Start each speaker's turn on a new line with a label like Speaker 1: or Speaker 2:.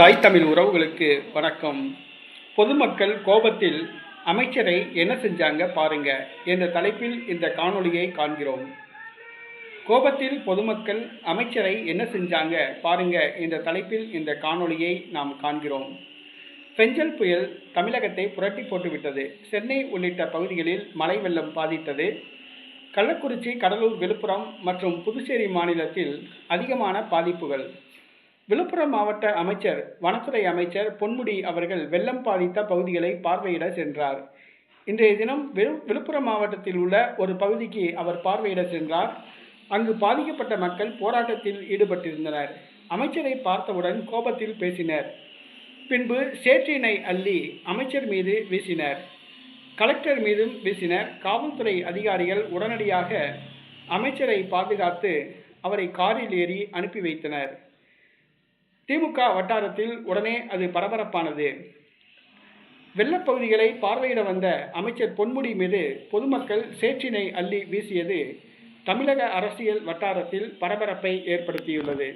Speaker 1: தாய் தமிழ் உறவுகளுக்கு வணக்கம். பொதுமக்கள் கோபத்தில் அமைச்சரை என்ன செஞ்சாங்க பாருங்க என்ற தலைப்பில் இந்த காணொளியை காண்கிறோம். கோபத்தில் பொதுமக்கள் அமைச்சரை என்ன செஞ்சாங்க பாருங்க என்ற தலைப்பில் இந்த காணொளியை நாம் காண்கிறோம். பெஞ்சல் புயல் தமிழகத்தை புரட்டி போட்டுவிட்டது. சென்னை உள்ளிட்ட பகுதிகளில் மழை வெள்ளம் பாதித்தது. கள்ளக்குறிச்சி கடலூர் விழுப்புரம் மற்றும் புதுச்சேரி மாநிலத்தில் அதிகமான பாதிப்புகள். விழுப்புரம் மாவட்ட அமைச்சர் வனத்துறை அமைச்சர் பொன்முடி அவர்கள் வெள்ளம் பாதித்த பகுதிகளை பார்வையிட சென்றார். இன்றைய தினம் விழு விழுப்புரம் மாவட்டத்தில் உள்ள ஒரு பகுதிக்கு அவர் பார்வையிட சென்றார். அங்கு பாதிக்கப்பட்ட மக்கள் போராட்டத்தில் ஈடுபட்டிருந்தனர். அமைச்சரை பார்த்தவுடன் கோபத்தில் பேசினர். பின்பு சேற்றினை அள்ளி அமைச்சர் மீது வீசினர். கலெக்டர் மீதும் வீசினர். காவல்துறை அதிகாரிகள் உடனடியாக அமைச்சரை பாதுகாத்து அவரை காரில் ஏறி அனுப்பி வைத்தனர். திமுக வட்டாரத்தில் உடனே அது பரபரப்பானது. வெள்ளப்பகுதிகளை பார்வையிட வந்த அமைச்சர் பொன்முடி மீது பொதுமக்கள் சேற்றினை அள்ளி வீசியது தமிழக அரசியல் வட்டாரத்தில் பரபரப்பை ஏற்படுத்தியுள்ளது.